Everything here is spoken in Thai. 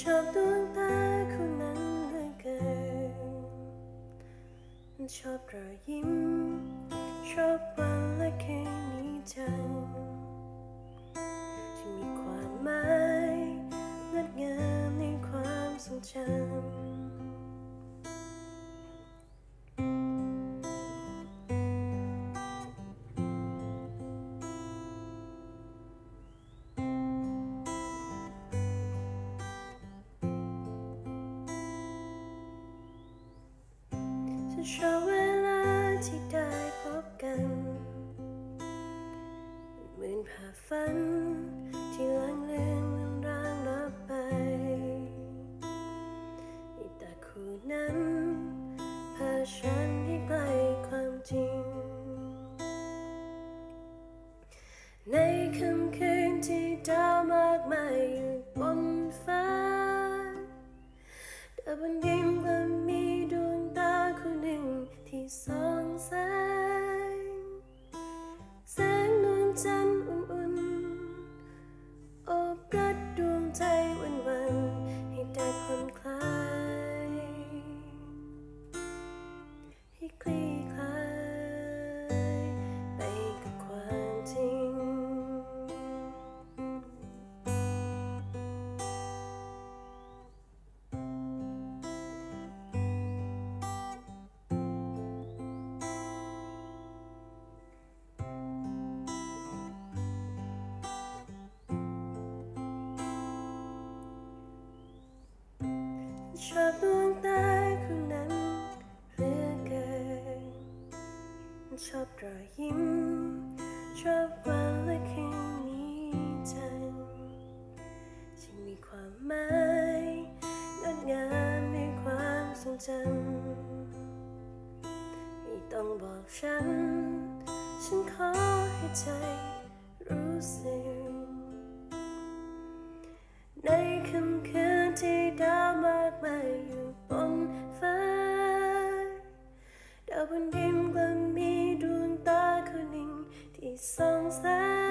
ชอบดวงตาคู่นั้นเหลือเกิน ชอบรอยยิ้ม ชอบวันและคืนนี้จังจะมีความหมายงดงามในความทรงจำ ชอบเวลาที่ได้พบกันเหมือนผ่าฝัน ที่ลังเลือนเลือนรางลับไปแต่คู่นั้นพาฉันให้ใกล้ความจริง ในค่ำคืนที่ดาวมากมายอยู่บนฟ้าแต่บน ให้คลี่คลายไปกับความจริง ชอบดวงตา ชอบรอยยิ้มชอบวันและคืนนี้จังที่มีความหมายงดงามในความทรงจำไม่ต้องบอกฉัน ฉันขอให้ใจรู้สึก These songs that